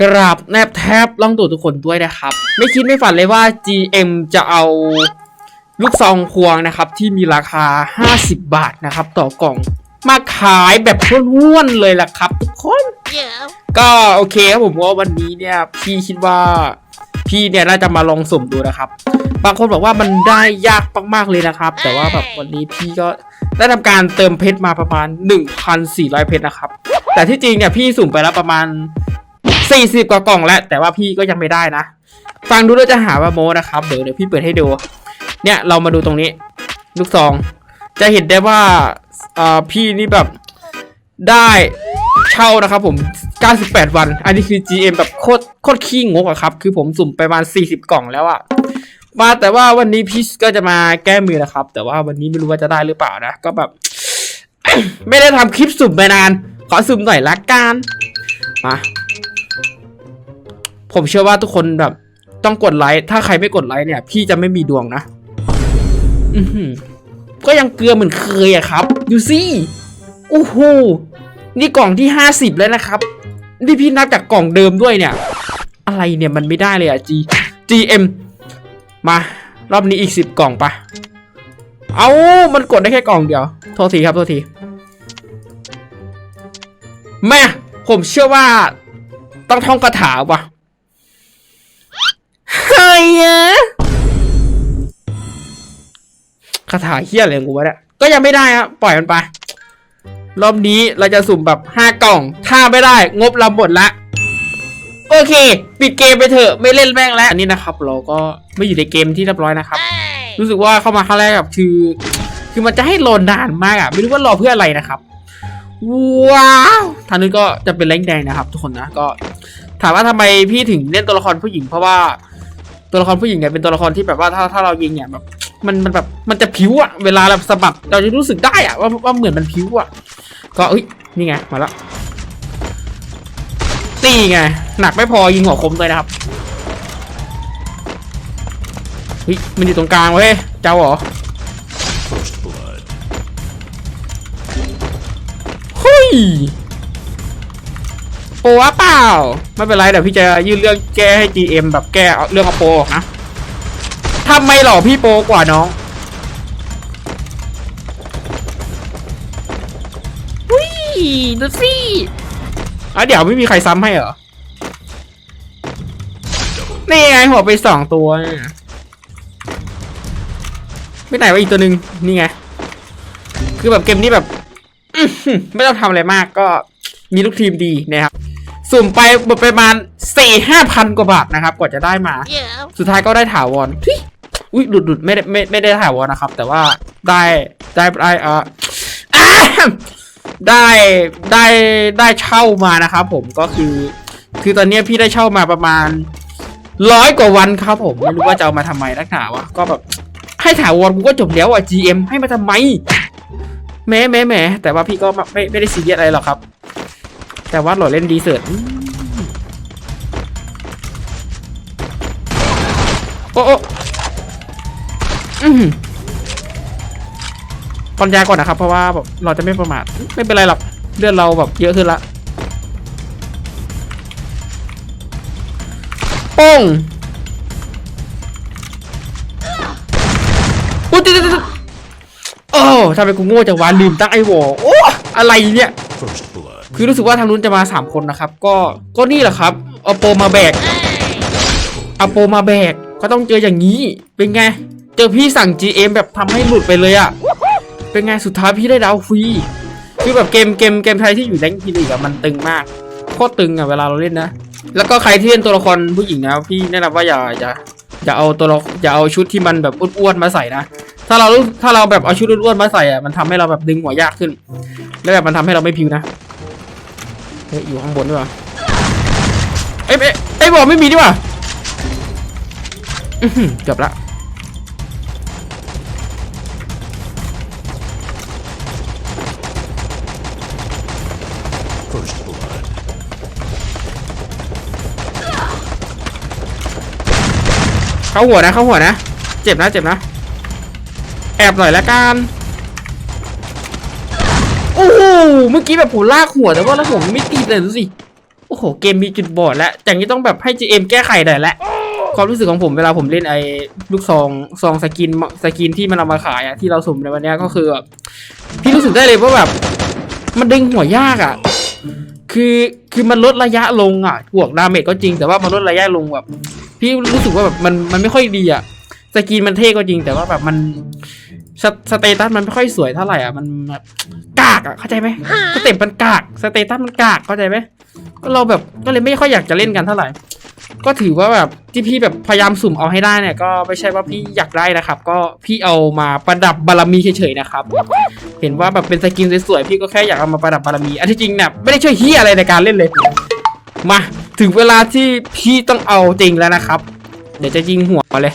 กราบแนบแทบล่องตัวทุกคนด้วยนะครับ ไม่คิดไม่ฝันเลยว่า GM จะเอาลูกซองพวงนะครับ ที่มีราคา 50 บาทนะครับ ต่อกล่องมาขายแบบห้วนๆเลยล่ะครับ ทุกคน Yeah. ก็โอเคครับผมว่าวันนี้เนี่ย พี่คิดว่าพี่เนี่ยน่าจะมาลองสุ่มดูนะครับ บางคนบอกว่ามันได้ยากมากๆเลยนะครับ แต่ว่าแบบวันนี้พี่ก็ได้ทำการเติมเพชรมาประมาณ 1,400 เพชรนะครับ แต่ที่จริงเนี่ยพี่สุ่มไปแล้วประมาณ 40 กว่ากล่องแล้ว แต่ว่าพี่ก็ยังไม่ได้นะ ฟังดูแล้วจะหาว่าโมนะครับ เดี๋ยวเดี๋ยวพี่เปิดให้ดู เนี่ยเรามาดูตรงนี้ ลูกซอง จะเห็นได้ว่าอ่อพี่นี่แบบได้เช่านะครับผม 98 วัน อันนี้คือ GM แบบโคตรโคตรขี้งกอะครับ คือผมสุ่มไปประมาณ 40 กล่องแล้วอะมาแต่ว่าวันนี้พี่ก็จะมาแก้มือนะครับ แต่ว่าวันนี้ไม่รู้ว่าจะได้หรือเปล่านะ ก็แบบ ไม่ได้ทำคลิปสุ่มไปนาน ขอสุ่มหน่อยละกัน มา ผมเชื่อว่าทุกคนแบบ ต้องกดไลค์ถ้าใครไม่กดไลค์เนี่ย พี่จะไม่มีดวงนะก็ยังเกลือเหมือนเคยอะครับดูสิโอ้โหนี่กล่องที่ห้าสิบแล้วนะครับ นี่พี่นับจากกล่องเดิมด้วยเนี่ย อะไรเนี่ยมันไม่ได้เลยอะ G GM มารอบนี้อีกสิบกล่องปะเอามันกดได้แค่กล่องเดียว โทษทีครับ โทษทีแม่ผมเชื่อว่าต้องท่องคาถาปะ เฮ้ยอะคาถาเฮี้ยอะไรของกูวะเนี่ยก็ยังไม่ได้อะปล่อยมันไป รอบนี้เราจะสุ่มแบบห้ากล่อง ถ้าไม่ได้งบเราหมดละ โอเค ปิดเกมไปเถอะไม่เล่นแม่งแล้วอันนี้นะครับ เราก็ไม่อยู่ในเกมที่เรียบร้อยนะครับ Hey. รู้สึกว่าเข้ามาครั้งแรกแบบคือ คือมันจะให้รอนานมากอะไม่รู้ว่ารอเพื่ออะไรนะครับว้าวทางนี้ก็จะเป็นแรงแดงนะครับ ทุกคนนะก็ ถามว่าทำไมพี่ถึงเล่นตัวละครผู้หญิงเพราะว่า ตัวละครผู้หญิงเนี่ยเป็นตัวละครที่แบบว่าถ้าถ้าเรายิงเนี่ยแบบมันมันแบบมันจะผิวอะเวลาเราสะบัดเราจะรู้สึกได้อะว่าว่าเหมือนมันผิวอะก็เอ้ยนี่ไงมาแล้วนี่ไงหนักไม่พอยิงหัวคมเลยนะครับเฮ้ยมันอยู่ตรงกลางเว้ยเจ้าเหรอ First blood. เฮ้ยโปรวะเปล่า ไม่เป็นไรเดี๋ยวพี่จะยื่นเรื่องแก้ให้ GM แบบแก้เรื่องเอาโปรออกนะทำไมหรอพี่โปรกว่าน้องวิดูสิอะเดี๋ยวไม่มีใครซ้ำให้เหรอ นี่ไงหัวไปสองตัวไม่ไหนว่าอีกตัวหนึ่งนี่ไง คือแบบเกมนี้แบบ ไม่ต้องทำอะไรมากก็มีลูกทีมดีนะครับ สุ่มไปหมดไปประมาณสี่ห้าพันกว่าบาทนะครับกว่าจะได้มา Yeah. สุดท้ายก็ได้ถาวรทุยอุ้ยหลุดหลุดไม่ได้ไม่ไม่ได้ถาวรนะครับ แต่ว่าได้ได้ได้เอออ้ามได้ได้ได้เช่ามานะครับผมก็คือ คือตอนเนี้ยพี่ได้เช่ามาประมาณร้อยกว่าวันครับผมไม่รู้ว่าจะเอามาทำไมนักหนาวะก็แบบให้ถาวรกูก็จบแล้วอะ GM ให้มาทำไมแหม้แหม้แหม้แต่ว่าพี่ก็ไม่ไม่ได้ซีเรียสอะไรหรอกครับ แต่ว่าโหลดเล่นดีเสิร์ตอืมโอ้โอ้อืมปอนยาก่อนนะครับ เพราะว่าแบบเราจะไม่ประมาทไม่เป็นไรหรอกเลือดเราแบบเยอะขึ้นละป้งอุ๊ยเดี๋ยวเดี๋ยวเดี๋ยวโอ้ทำไมกูโง่จังวะลืมตั้งไอ้วอโอ้อะไรเนี่ย First blood. คือรู้สึกว่าทางนู้นจะมาสามคนนะครับ ก็ก็นี่แหละครับเอาโปรมาแบก Hey. เอาโปรมาแบกก็ต้องเจออย่างนี้เป็นไง เจอพี่สั่ง GM แบบทำให้หลุดไปเลยอะเป็นไงสุดท้ายพี่ได้ดาวฟรีคือแบบเกมเกมเกมไทยที่อยู่แรงค์พีลีกอะมันตึงมากโคตรตึงอะเวลาเราเล่นนะ แล้วก็ใครที่เล่นตัวละครผู้หญิงนะพี่แนะนำว่าอย่าอย่าอย่าเอาตัวละอย่าเอาชุดที่มันแบบอ้วนๆมาใส่นะถ้าเรารู้ถ้าเราแบบเอาชุดอ้วนๆมาใส่อะมันทำให้เราแบบดึงหัวยากขึ้น แล้วแบบมันทำให้เราไม่พิวนะ เฮ้ยอยู่ข้างบนด้วยวะเอ้ยเอ้ยเอ้ยบอกไม่มีดีกว่าอื้อหือเกือบละเข้าหัวนะเข้าหัวนะ เจ็บนะเจ็บนะ แอบหน่อยละกัน เมื่อกี้แบบผมลากหัวแต่ว่าแล้วผมไม่ตีเลยดูสิโอ้โหเกมมีจุดบอดแล้วอย่างนี้ต้องแบบให้ GM แก้ไขหน่อยละความรู้สึกของผมเวลาผมเล่นไอ้ลูกซองซองสกินสกินที่มันเอามาขายอะที่เราสุ่มในวันนี้ก็คือแบบพี่รู้สึกได้เลยว่าแบบ มันดึงหัวยากอะคือคือมันลดระยะลงอะบวกดาเมจก็จริงแต่ว่ามันลดระยะลงแบบ พี่รู้สึกว่าแบบมันมันไม่ค่อยดีอะสกินมันเท่ก็จริงแต่ว่าแบบมัน สสเตตัสมันไม่ค่อยสวยเท่าไหร่อะมันแบบกากอะเข้าใจไหมสเต็ปมันกากสเตตัสมันกากเข้าใจไหมก็เราแบบก็เลยไม่ค่อยอยากจะเล่นกันเท่าไหร่ ก็ถือว่าแบบที่พี่แบบพยายามสุ่มเอาให้ได้เนี่ยก็ไม่ใช่ว่าพี่อยากได้นะครับ ก็พี่เอามาประดับบารมีเฉยๆนะครับ เห็นว่าแบบเป็นสกินสวยๆพี่ก็แค่อยากเอามาประดับบารมีอันที่จริงเนี่ยไม่ได้ช่วยเฮียอะไรในการเล่นเลย มาถึงเวลาที่พี่ต้องเอาจริงแล้วนะครับ เดี๋ยวจะยิงหัวเลย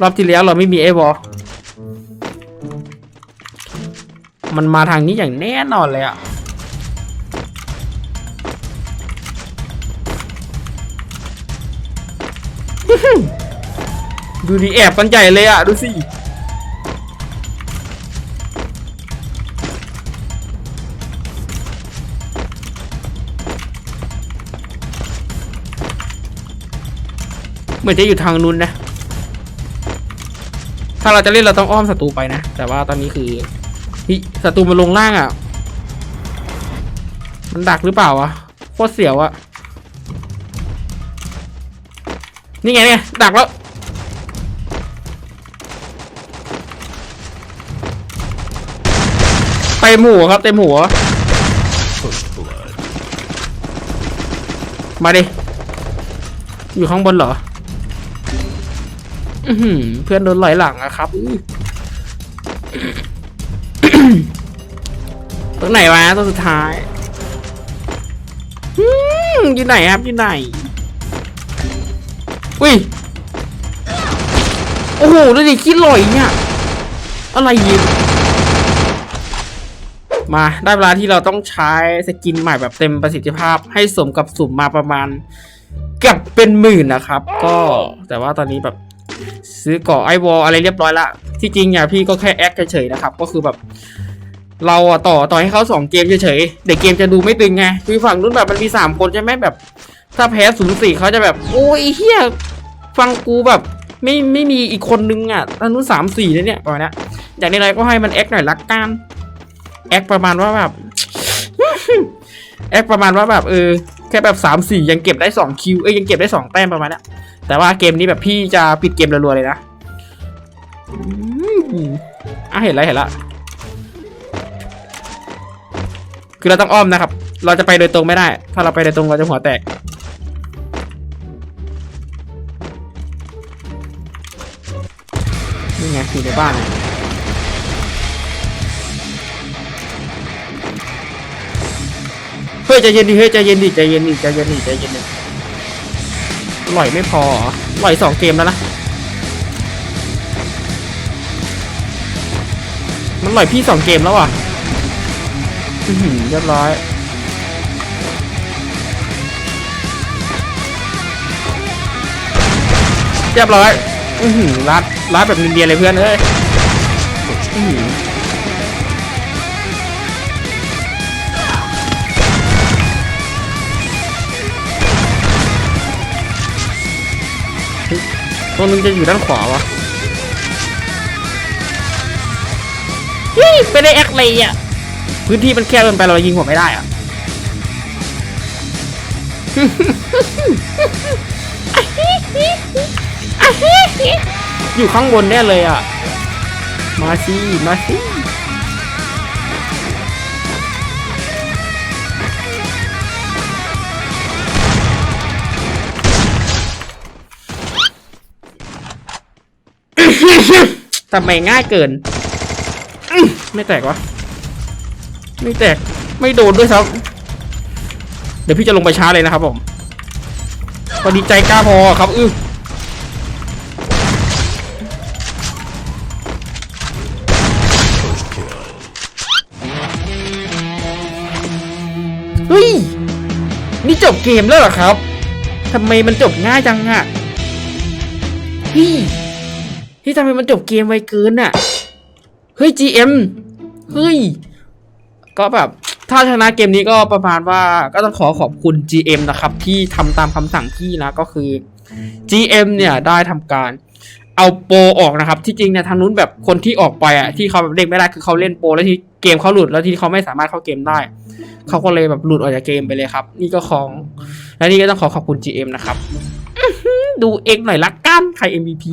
รอบที่แล้วเราไม่มีไอ้วอ มันมาทางนี้อย่างแน่นอนเลยอะดูดิแอบกันใหญ่เลยอะดูสิเหมือนจะอยู่ทางนู้นนะ ถ้าเราจะเล่นเราต้องอ้อมศัตรูไปนะ แต่ว่าตอนนี้คือ ฮิศัตรูมันลงล่างอะ่ะ มันดักหรือเปล่าวะโคตรเสียวอะนี่ไงเนี่ยดักแล้ว เต็มหัวครับ เต็มหัว มาดิ อยู่ข้างบนเหรออเพื่อนโดนไหลหลังอะครับ ตรงไหนวะตัวสุดท้ายอืมอยู่ไหนครับอยู่ไหนอุ้ยโอ้โหดูดิคิดลอยเนี่ยอะไรยิงมาได้เวลาที่เราต้องใช้สกินใหม่แบบเต็มประสิทธิภาพ ให้สมกับสุ่มมาประมาณเกือบเป็นหมื่นนะครับ ก็แต่ว่าตอนนี้แบบซื้อเกาะไอวอลอะไรเรียบร้อยละที่จริงเนี่ยพี่ก็แค่แอคเฉยๆนะครับ ก็คือแบบ เราอะต่อต่อให้เขาสองเกมเฉยๆเด็กเกมจะดูไม่ตึงไงคือฝั่งนู้นแบบมันมีสามคนใช่ไหมแบบ ถ้าแพ้ศูนย์สี่เขาจะแบบโอ้ยเฮียฟังกูแบบไม่ไม่มีอีกคนนึงอะตอนนู้นสามสี่เลยเนี่ยประมาณนี้อย่างนี้ไรก็ให้มันแอคหน่อยละกันแอคประมาณว่าแบบแอคประมาณว่าแบบเออแค่แบบสามสี่ยังเก็บได้สองคิวเอ้ยยังเก็บได้สองแต้มประมาณนี้แต่ว่าเกมนี้แบบพี่จะปิดเกมรัวๆเลยนะอะเห็นแล้วเห็นแล้ว คือเราต้องอ้อมนะครับ เราจะไปโดยตรงไม่ได้ ถ้าเราไปโดยตรงเราจะหัวแตก นี่ไงอยู่ในบ้านเฮ้ยใจเย็นดิเฮ้ยใจเย็นดิใจเย็นดิใจเย็นดิใจเย็นดิหล่อยไม่พอเหรอหล่อยสองเกมแล้วนะ มันหล่อยพี่สองเกมแล้วอะ อื้อหือเรียบร้อย เรียบร้อย อือหือรัดรัดแบบนินเดียเลยเพื่อนเอ้ย อื้อหือตัวนึงจะอยู่ด้านขวาวะเฮ้ยไม่ได้แอคเลยอะ พื้นที่มันแคบเกินไปเรายิงหัวไม่ได้อะอยู่ข้างบนแน่เลยอะ มาสิมาสิทำไมง่ายเกิน ไม่แตกวะ ไม่แตกไม่โดนด้วยซ้ำเดี๋ยวพี่จะลงไปช้าเลยนะครับผมพอดีใจกล้าพอครับอื้อเฮ้ย นี่จบเกมแล้วเหรอครับทำไมมันจบง่ายจังอะพี่พี่ทำไมมันจบเกมไวเกินอะเฮ้ย GM เฮ้ย ก็แบบถ้าชนะเกมนี้ก็ประมาณว่าก็ต้องขอขอบคุณ GM นะครับ ที่ทำตามคำสั่งพี่นะก็คือ GM เนี่ยได้ทำการเอาโปรออกนะครับ ที่จริงเนี่ยทางนู้นแบบคนที่ออกไปอะที่เขาแบบเล่นไม่ได้คือเขาเล่นโปรแล้วที่เกมเขาหลุดแล้วที่เขาไม่สามารถเข้าเกมได้ เขาก็เลยแบบหลุดออกจากเกมไปเลยครับ นี่ก็ของ และนี่ก็ต้องขอขอบคุณ GM นะครับ ดูเองหน่อยละกันใคร MVP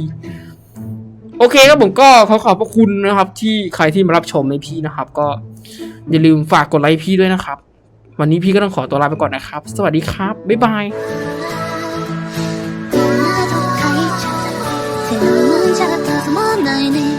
โอเคครับผมก็ขอขอบพระคุณนะครับ ที่ใครที่มารับชมในพี่นะครับ ก็อย่าลืมฝากกดไลค์พี่ด้วยนะครับ วันนี้พี่ก็ต้องขอตัวลาไปก่อนนะครับ สวัสดีครับ บ๊ายบาย내 문자